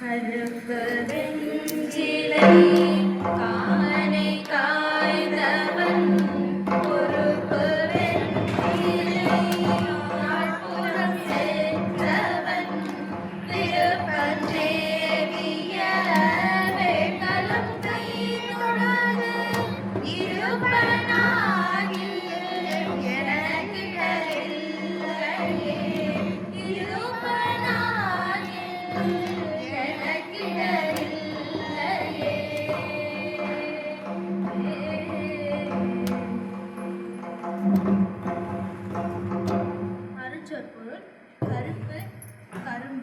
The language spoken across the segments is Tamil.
ഹലകവെഞ്ചിലൈ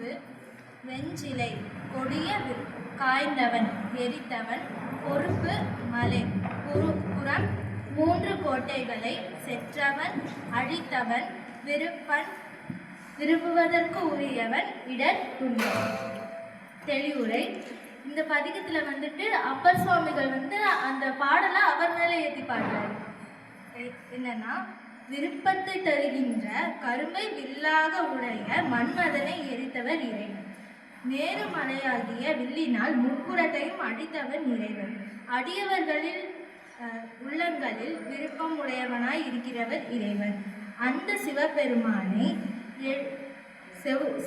அது வெஞ்சிலை கொடிய வி- காய்ந்தவன் எரித்தவன் பொறுப்பு மலை புறம் மூன்று கோட்டைகளை செற்றவன் அழித்தவன் விருப்பன் விரும்புவதற்கு உரியவன் இடர் துன்பம். தெளிவுரை. இந்த பதிகத்தில் வந்துட்டு அப்பர் சுவாமிகள் வந்து அந்த பாடலை அவர் மேலே ஏற்றி பாடுறாரு. என்னன்னா விருப்பத்தை தருகின்ற கருமை வில்லாக உடைய மன்மதனை எரித்தவர் இறைவன். நேரு மலையாகிய வில்லினால் முப்புறத்தையும் அடித்தவன் இறைவன். அடியவர்களில் உள்ளங்களில் விருப்பம் உடையவனாய் இருக்கிறவர் இறைவன். அந்த சிவபெருமானை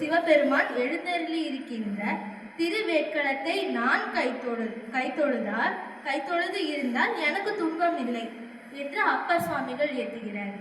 சிவபெருமான் எழுந்தருளி இருக்கின்ற திருவேட்களத்தை நான் கைத்தொழு கைத்தொழுதால் கைத்தொழுது இருந்தால் எனக்கு துன்பம் இல்லை. என்று அப்பர் சுவாமிகள் ஏற்றுகிறார்